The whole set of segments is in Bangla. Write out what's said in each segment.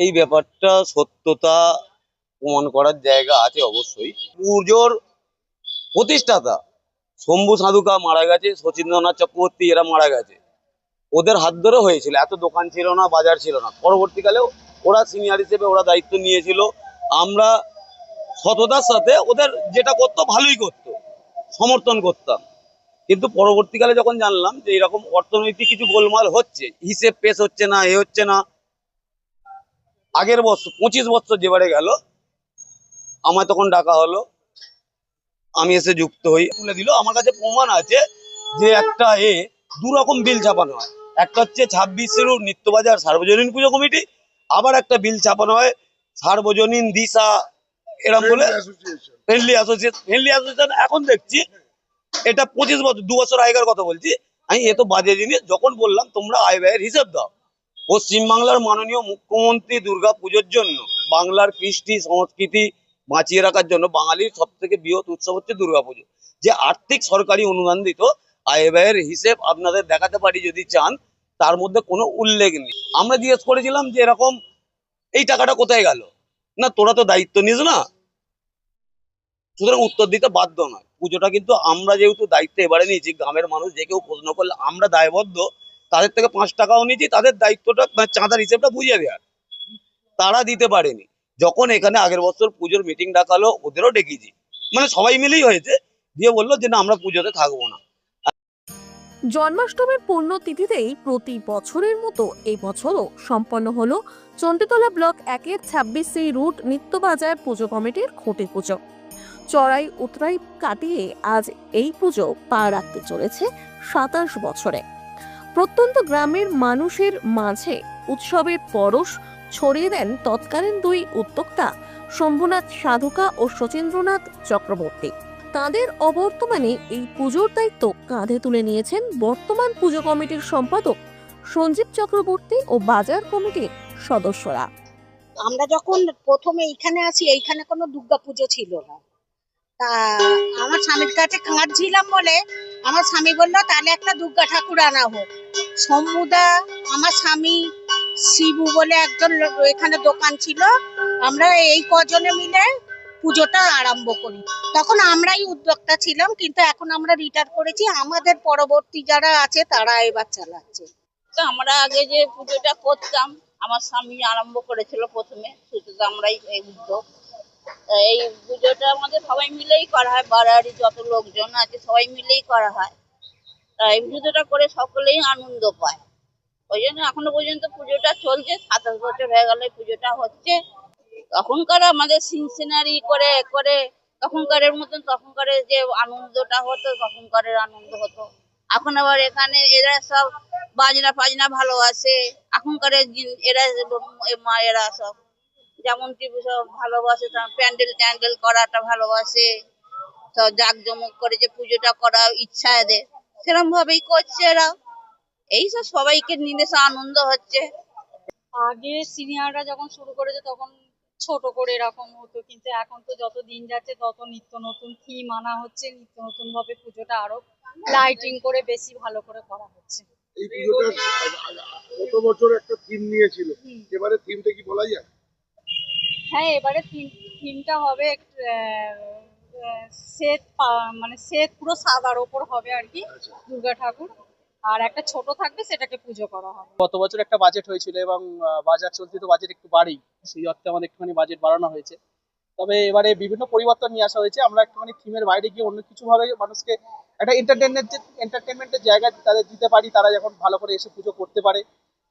এই ব্যাপারটা সত্যতা প্রমাণ করার জায়গা আছে অবশ্যই। পুজোর প্রতিষ্ঠাতা শম্ভু সাধুকা মারা গেছে, শচীন্দ্রনাথ চক্রবর্তী এরা মারা গেছে। ওদের হাত ধরে হয়েছিল, এত দোকান ছিল না, বাজার ছিল না। পরবর্তীকালে ওরা সিনিয়র হিসেবে ওরা দায়িত্ব নিয়েছিল। আমরা সততার সাথে ওদের যেটা করতো, ভালোই করতো, সমর্থন করতাম। কিন্তু পরবর্তীকালে যখন জানলাম যে এরকম অর্থনৈতিক কিছু গোলমাল হচ্ছে, হিসেব পেশ হচ্ছে না, এ হচ্ছে না আগের বছর পঁচিশ বছর যেবারে গেল আমায় তখন ডাকা হলো। আমি এসে যুক্ত হই। তুলে দিল। আমার কাছে প্রমাণ আছে যে একটা এ দু রকম বিল ছাপানো হয়। একটা হচ্ছে ছাব্বিশ ছাব্বিশের নিত্যবাজার সার্বজনীন পুজো কমিটি আবার একটা বিল ছাপানো হয় সার্বজনীন দিশা এরকম বলে ফ্রেন্ডলি অ্যাসোসিয়েশন ফ্রেন্ডলি অ্যাসোসিয়েশন এখন দেখছি এটা পঁচিশ বছর দু বছর আগের কথা বলছি। আমি এ তো বাজে জিনিস যখন বললাম তোমরা আয় ব্যয়ের হিসেব দাও। পশ্চিমবাংলার মাননীয় মুখ্যমন্ত্রী দুর্গা পুজোর জন্য বাংলার কৃষ্টি সংস্কৃতি বাঁচিয়ে রাখার জন্য বাঙালির সব থেকে বৃহৎ উৎসব হচ্ছে দুর্গাপুজো যে আর্থিক সরকারি অনুদান দিত আয় ব্যয়ের হিসেব আপনাদের দেখাতে পারি যদি চান, তার মধ্যে কোনো উল্লেখ নেই। আমরা জিজ্ঞেস করেছিলাম যে এরকম, এই টাকাটা কোথায় গেল? না, তোরা তো দায়িত্ব নিস না। সুতরাং উত্তর দিতে বাধ্য নয়। পুজোটা কিন্তু আমরা যেহেতু দায়িত্ব এবারে নিয়েছি, গ্রামের মানুষ যে কেউ প্রশ্ন করলে আমরা দায়বদ্ধ তাদের থেকে পাঁচ টাকাও নিয়েছি, তাদের দায়িত্বটা মানে চাঁদার হিসেবটা বুঝিয়ে দেওয়ার। তারা দিতে পারেনি। যখন এখানে আগের বছর পুজোর মিটিং ডাকালো, ওদেরও ডেকেছি। মানে সবাই মিলেই হয়েছে। দিয়ে বলল যে, না, আমরা পুজোতে থাকব না। জন্মাষ্টমীর পুণ্যতিথিতেই প্রতি বছরের মতো এই বছরও সম্পন্ন হলো চণ্ডীতলা ব্লক একের ছাব্বিশ সি রুট নিত্যবাজার পুজো কমিটির খুঁটি পুজো। চড়াই উতরাই কাটিয়ে আজ এই পুজো পা রাখতে চলেছে সাতাশ বছরে। প্রত্যন্ত গ্রামের মানুষের মাঝে উৎসবের পরশ ছড়িয়ে দেন তৎকালীন দুই উদ্যোক্তা শম্ভুনাথ সাধুকা ও শচীন্দ্রনাথ চক্রবর্তী। তাদের অবর্তমানে এই পুজোর দায়িত্ব কাঁধে তুলে নিয়েছেন বর্তমান পুজো কমিটির সম্পাদক সঞ্জীব চক্রবর্তী ও বাজার কমিটির সদস্যরা। আমরা যখন প্রথমে এইখানে আসি এইখানে কোনো দুর্গা পুজো ছিল না। তা আমার স্বামীর কাছে কাঁট ছিলাম বলে আমার স্বামী বলল, তাহলে একটা দুর্গা ঠাকুর আনা হোক। সমুদা আমার স্বামী শিবু বলে একজন এখানে দোকান ছিল। আমরা এই কজনে মিলে পুজোটা আরম্ভ করি। তখন আমরাই উদ্যোক্তা ছিলাম, কিন্তু এখন আমরা রিটায়ার করেছি। আমাদের পরবর্তী যারা আছে, তারা এবার চালাচ্ছে। তো আমরা আগে যে পুজোটা করতাম, আমার স্বামী আরম্ভ করেছিল প্রথমে শুধু আমরাই এই উদ্যোগ। এই পুজোটা আমাদের সবাই মিলেই করা হয়, বাড়াবাড়ি যত লোকজন আছে, সবাই মিলেই করা হয়। এই পুজোটা করে সকলেই আনন্দ পায়। ওই জন্য এখনও পর্যন্ত পুজোটা চলছে, সাতাশ বছর হয়ে গেলে পুজোটা হচ্ছে। তখনকার আমাদের সিনসিনারি করে করে, তখনকারের মতন তখনকারের যে আনন্দটা হতো, তখনকারের আনন্দ হতো। এখন আবার এখানে এরা সব বাজনা ফাজনা ভালোবাসে এখনকার এরা মায়েরা সব যেমন টিভি সব ভালোবাসে প্যান্ডেল ট্যান্ডেল করাটা ভালোবাসে, সব জাঁকজমক করে যে পুজোটা করা ইচ্ছা এদের। সেরকম ভাবেই করছে এরা। এইসব সবাইকে নিয়ে আনন্দ হচ্ছে। আগে সিনিয়ররা যখন শুরু করেছে তখন ছোট করে এরকম হতো। কিন্তু এখন তো যত দিন যাচ্ছে তত নিত্য নতুন থিম আনা হচ্ছে। নিত্য নতুন ভাবে পুজোটা আরও লাইটিং করে বেশি ভালো করে করা হচ্ছে। এই পুজোটা গত বছর একটা থিম নিয়েছিল। এবারে থিমটা কি বলা যায়? হ্যাঁ এবারে থিমটা হবে শ্বেত মানে শ্বেত পুরো সাদার ওপর হবে আর কি আচ্ছা। দুর্গা ঠাকুর। আর একটা ছোট থাকবে সেটাকে পুজো করা হবে। গত বছর একটা বাজেট হয়েছিল এবং বাজার চলতি তো বাজেট একটু বাড়ি সেই অর্থে আমাদের একটুখানি বাজেট বাড়ানো হয়েছে। তবে এবারে বিভিন্ন পরিবর্তন নিয়ে আসা হয়েছে আমরা একটুখানি থিমের বাইরে গিয়ে অন্য কিছু ভাবে মানুষকে একটা এন্টারটেনমেন্ট এন্টারটেনমেন্টের জায়গা তাদের দিতে পারি তারা যখন ভালো করে এসে পুজো করতে পারে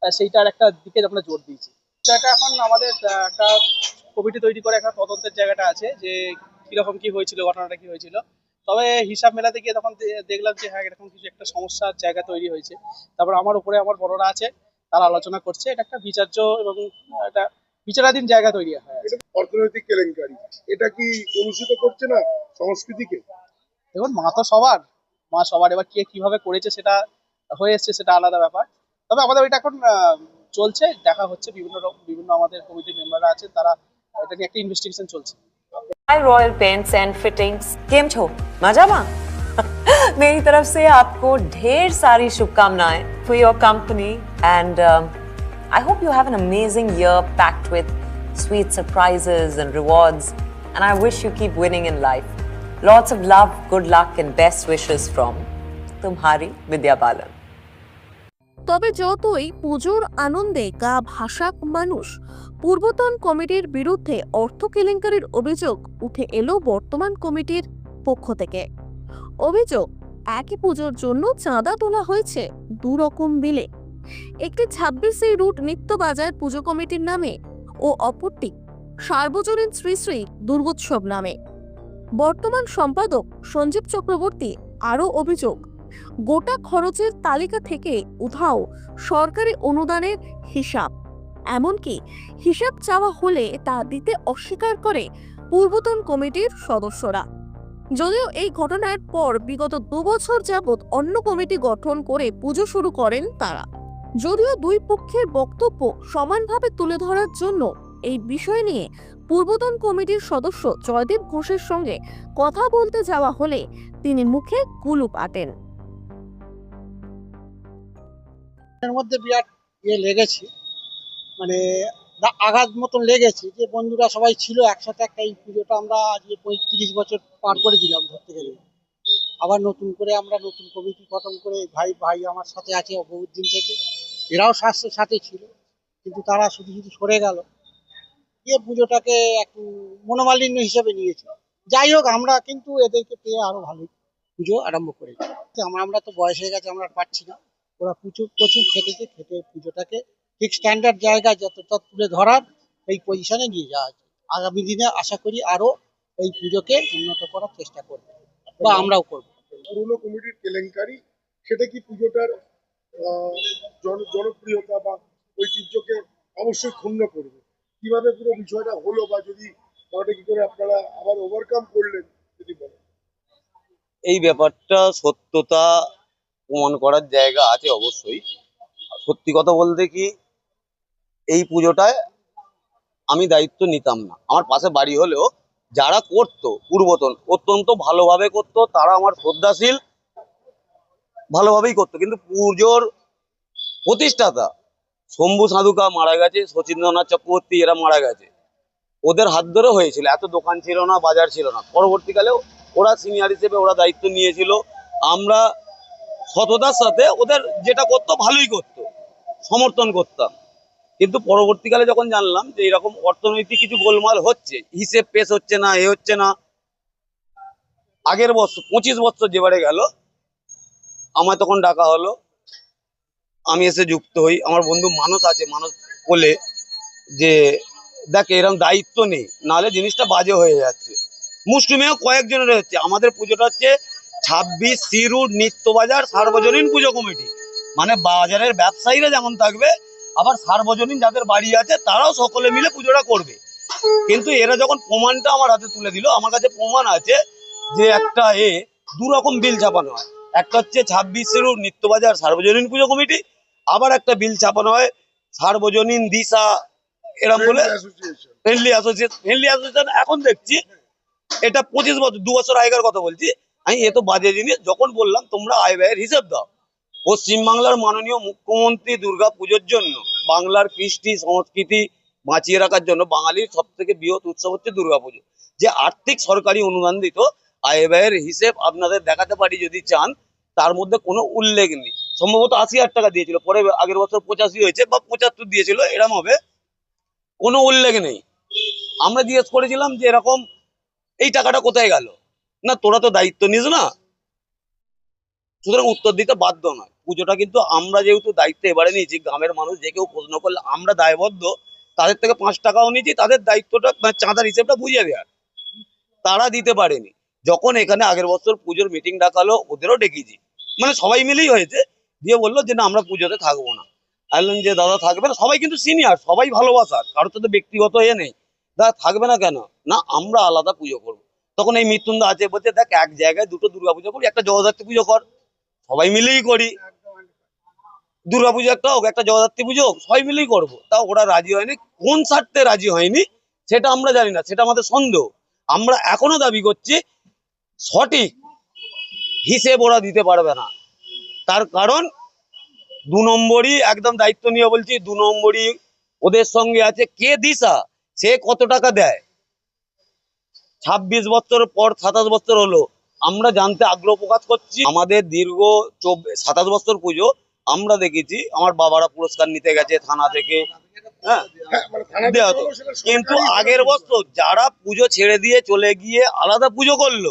সেইটার একটা দিকে আমরা জোর দিয়েছি। এটা এখন আমাদের একটা কমিটি তৈরি করে একটা তদন্তের জায়গাটা আছে যে কীরকম কি হয়েছিল ঘটনাটা কি হয়েছিল? তবে হিসাব মেলাতে গিয়ে তখন দেখলাম যে হ্যাঁ এরকম কিছু একটা সমস্যার জায়গা তৈরি হয়েছে। তারপর আমার উপরে আমার বড়রা আছে তারা আলোচনা করছে এটা একটা বিচার্য এবং একটা বিচারাধীন জায়গা তৈরি হয় অর্থনৈতিক কেলেঙ্কারি। এটা কি কলুষিত করছে না সংস্কৃতিকে? দেখুন মা তো সবার। মা সবার এবার কে কীভাবে করেছে সেটা হয়ে এসছে সেটা আলাদা ব্যাপার। তবে আমাদের এটা এখন চলছে দেখা হচ্ছে বিভিন্ন রকম বিভিন্ন আমাদের কমিটির মেম্বাররা আছে তারা এটা নিয়ে একটা ইনভেস্টিগেশন চলছে। Hi royal paints and fittings केम छो मजामा मेरी तरफ से आपको ढेर सारी शुभकामनाएं for your company and I hope you have an amazing year packed with sweet surprises and rewards, and I wish you keep winning in life. Lots of love, good luck, and best wishes from Tumhari Vidya Balan. তবে যতই পুজোর আনন্দে গা ভাসাক মানুষ, পূর্বতন কমিটির বিরুদ্ধে অর্থ কেলেঙ্কারির অভিযোগ উঠে এলো বর্তমান কমিটির পক্ষ থেকে। অভিযোগ, একই পুজোর জন্য চাঁদা তোলা হয়েছে দু রকম বিলে। একটি ছাব্বিশে রুট নিত্য বাজার পুজো কমিটির নামে ও অপরটি সার্বজনীন শ্রী শ্রী দুর্গোৎসব নামে। বর্তমান সম্পাদক সঞ্জীব চক্রবর্তী আরও অভিযোগ গোটা খরচের তালিকা থেকে উধাও সরকারি অনুদানের হিসাব। এমনকি হিসাব চাওয়া হলে তা দিতে অস্বীকার করে পূর্বতন কমিটির সদস্যরা। যদিও এই ঘটনার পর বিগত দুবছর যাবৎ অন্য কমিটি গঠন করে পুজো শুরু করেন তারা। যদিও দুই পক্ষের বক্তব্য সমানভাবে তুলে ধরার জন্য এই বিষয় নিয়ে পূর্বতন কমিটির সদস্য জয়দেব ঘোষের সঙ্গে কথা বলতে যাওয়া হলে তিনি মুখে কুলুপ আটেন এর মধ্যে বিরাট ইয়ে লেগেছে। মানে আঘাত মতন লেগেছে যে বন্ধুরা সবাই ছিল একসাথে একটা এই পুজোটা আমরা আজকে পঁয়ত্রিশ বছর পার করে দিলাম ধরতে গেলে। আবার নতুন করে আমরা নতুন কমিটি গঠন করে ভাই ভাই আমার সাথে আছে বহুত দিন থেকে। এরাও স্বাস্থ্যের সাথে ছিল, কিন্তু তারা শুধু শুধু সরে গেল। গিয়ে পুজোটাকে একটু মনোমালিন্য হিসেবে নিয়েছে। যাই হোক, আমরা কিন্তু এদেরকে পেয়ে আরও ভালোই পুজো আরম্ভ করেছি। আমরা আমরা তো বয়স হয়ে গেছে, আমরা পারছি না। ওরা প্রচুর প্রচুর খেটেছে খেটে পুজোটাকে ঠিক স্ট্যান্ডার্ড জায়গায় যতটা তুলে ধরার এই পজিশনে নিয়ে যাওয়া হয়েছে। আগামী দিনে আশা করি আরও এই পুজোকে উন্নত করার চেষ্টা করবে বা আমরাও করব। পুরনো কমিটির কেলেঙ্কারি সেটা কি পুজোটার আহ, জনপ্রিয়তা বা ঐতিহ্যকে অবশ্যই ক্ষুণ্ণ করবে? কীভাবে পুরো বিষয়টা হলো বা যদি ওটা কি করে আপনারা আবার ওভারকাম করলেন যদি বলেন? এই ব্যাপারটা সত্যতা প্রমাণ করার জায়গা আছে অবশ্যই। সত্যি কথা বলতে কি, এই পুজোটায় আমি দায়িত্ব নিতাম না। আমার পাশে বাড়ি হলেও যারা করতো, পূর্বতন, অত্যন্ত ভালোভাবে করতো, তারা আমার শ্রদ্ধাশীল, ভালোভাবেই করতো। কিন্তু পুজোর প্রতিষ্ঠাতা শম্ভু সাধুকা মারা গেছে, শচীন্দ্রনাথ চক্রবর্তী এরা মারা গেছে। ওদের হাত ধরে হয়েছিল, এত দোকান ছিল না, বাজার ছিল না। পরবর্তীকালে ওরা সিনিয়র হিসেবে ওরা দায়িত্ব নিয়েছিল। আমরা সততার সাথে ওদের যেটা করতো, ভালোই করতো, সমর্থন করতাম। কিন্তু পরবর্তীকালে যখন জানলাম যে এরকম অর্থনৈতিক কিছু গোলমাল হচ্ছে, হিসেব পেশ হচ্ছে না, এ হচ্ছে না, আগের বছর, পঁচিশ বছর যেবারে গেল, আমায় তখন ডাকা হলো, আমি এসে যুক্ত হই। আমার বন্ধু মানুষ আছে মানুষ বলে যে, দেখ এরকম দায়িত্ব নেই, নাহলে জিনিসটা বাজে হয়ে যাচ্ছে। মুসলিমেও কয়েকজনের হচ্ছে। আমাদের পুজোটা হচ্ছে ছাব্বিশ রুট নিত্য বাজার সার্বজনীন পুজো কমিটি। মানে বাজারের ব্যবসায়ীরা যেমন থাকবে আবার সার্বজনীন যাদের বাড়ি আছে তারাও সকলে মিলে পুজোটা করবে। কিন্তু এরা যখন প্রমাণটা আমার হাতে তুলে দিল আমার কাছে প্রমাণ আছে যে একটা এ দু রকম বিল ছাপানো হয়। একটা হচ্ছে ছাব্বিশ সি রুট নিত্য বাজার সার্বজনীন পুজো কমিটি আবার একটা বিল ছাপানো হয় সার্বজনীন দিশা এরম বলে ফ্রেন্ডলি অ্যাসোসিয়েশন ফ্রেন্ডলি অ্যাসোসিয়েশন এখন দেখছি এটা পঁচিশ বছর দু বছর আগেকার কথা বলছি আমি এ তো বাজে জিনিস, যখন বললাম তোমরা আয় ব্যয়ের হিসেব দাও। পশ্চিমবাংলার মাননীয় মুখ্যমন্ত্রী দুর্গা পুজোর জন্য, বাংলার কৃষ্টি সংস্কৃতি বাঁচিয়ে রাখার জন্য বাঙালির সব থেকে বৃহৎ উৎসব হচ্ছে দুর্গাপুজো যে আর্থিক সরকারি অনুদান দিত আয় ব্যয়ের হিসেব আপনাদের দেখাতে পারি যদি চান, তার মধ্যে কোনো উল্লেখ নেই। সম্ভবত আশি হাজার টাকা দিয়েছিল, পরে আগের বছর পঁচাশি হয়েছে বা পঁচাত্তর দিয়েছিল, এরম হবে। কোনো উল্লেখ নেই। আমরা জিজ্ঞেস করেছিলাম যে এরকম, এই টাকাটা কোথায় গেল? না, তোরা তো দায়িত্ব নিস না। সুতরাং উত্তর দিতে বাধ্য নয়। পুজোটা কিন্তু আমরা যেহেতু দায়িত্ব এবারে নিয়েছি, গ্রামের মানুষ যে কেউ প্রশ্ন করলে আমরা দায়বদ্ধ, তাদের থেকে পাঁচ টাকাও নিয়েছি, তাদের দায়িত্বটা মানে চাঁদার হিসেবটা বুঝিয়ে দেওয়ার। তারা দিতে পারেনি। যখন এখানে আগের বছর পুজোর মিটিং ডাকালো, ওদেরও ডেকেছি। মানে সবাই মিলেই হয়েছে। দিয়ে বলল যে, না, আমরা পুজোতে থাকব না। বললাম যে, দাদা থাকবে না? সবাই কিন্তু সিনিয়র সবাই ভালোবাসার। কারোর তো ব্যক্তিগত এ নেই। দাদা, থাকবে না কেন? না, আমরা আলাদা পুজো করব। তখন এই মৃত্যুঞ্জা আছে বলছে, দেখ, এক জায়গায় দুটো দুর্গা পুজো করি, একটা জগদ্ধাত্রী পুজো কর। সবাই মিলেই করি। দুর্গা পুজো একটা হোক, একটা জগদ্ধাত্রী পুজো হোক, সবাই মিলেই করব। তা ওরা রাজি হয়নি। কোন স্বার্থে রাজি হয়নি, সেটা আমরা জানি না, সেটা আমাদের সন্দেহ। আমরা এখনও দাবি করছি, সঠিক হিসেব ওরা দিতে পারবে না। তার কারণ, দু নম্বরই একদম দায়িত্ব নিয়ে বলছি, দু নম্বরই ওদের সঙ্গে আছে, কে দিশা, সে কত টাকা দেয়? ছাব্বিশ বছর পর সাতাশ বছর হলো। আমরা জানতে আগ্রহ প্রকাশ করছি। আমাদের দীর্ঘ সাতাশ বছর পুজো আমরা দেখেছি। আমার বাবারা পুরস্কার নিতে গেছে থানা থেকে। হ্যাঁ? কিন্তু আগের বছর যারা পুজো ছেড়ে দিয়ে চলে গিয়ে আলাদা পুজো করল,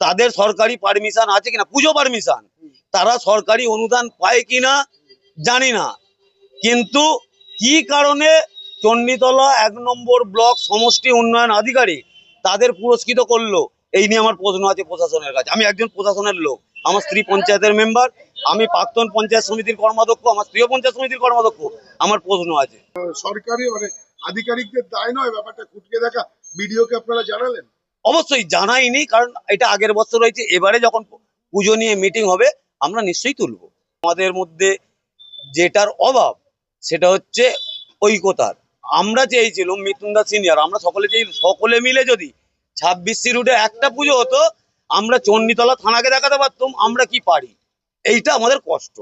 তাদের সরকারি পারমিশন আছে কিনা? পুজো পারমিশন। তারা সরকারি অনুদান পায় কিনা জানি না। কিন্তু কি কারণে চণ্ডীতলা এক নম্বর ব্লক সমষ্টি উন্নয়ন আধিকারিক তাদের পুরস্কৃত করল। এই নিয়ে আমার প্রশ্ন আছে প্রশাসনের কাছে। আমি একজন প্রশাসনের লোক। আমার স্ত্রী পঞ্চায়েতের মেম্বার আমি প্রাক্তন পঞ্চায়েত সমিতির কর্মাধ্যক্ষ আমার স্ত্রীও পঞ্চায়েত সমিতির কর্মাধ্যক্ষ। আমার প্রশ্ন আছে। সরকারি মানে আধিকারিকদের দায় নয় ব্যাপারটা খুঁটকে দেখা। বিডিওকে আপনারা জানালেন? অবশ্যই জানাইনি কারণ এটা আগের বছর রয়েছে এবারে যখন পুজো নিয়ে মিটিং হবে আমরা নিশ্চয়ই তুলবো। আমাদের মধ্যে যেটার অভাব সেটা হচ্ছে ঐকতার আমরা চেয়েছিলাম মিথুনদা সিনিয়র, আমরা সকলে চেয়ে, সকলে মিলে যদি ছাব্বিশ রুটে একটা পুজো হতো, আমরা চণ্ডীতলা থানাকে দেখাতে পারতাম, আমরা কি পারি? এইটা আমাদের কষ্ট।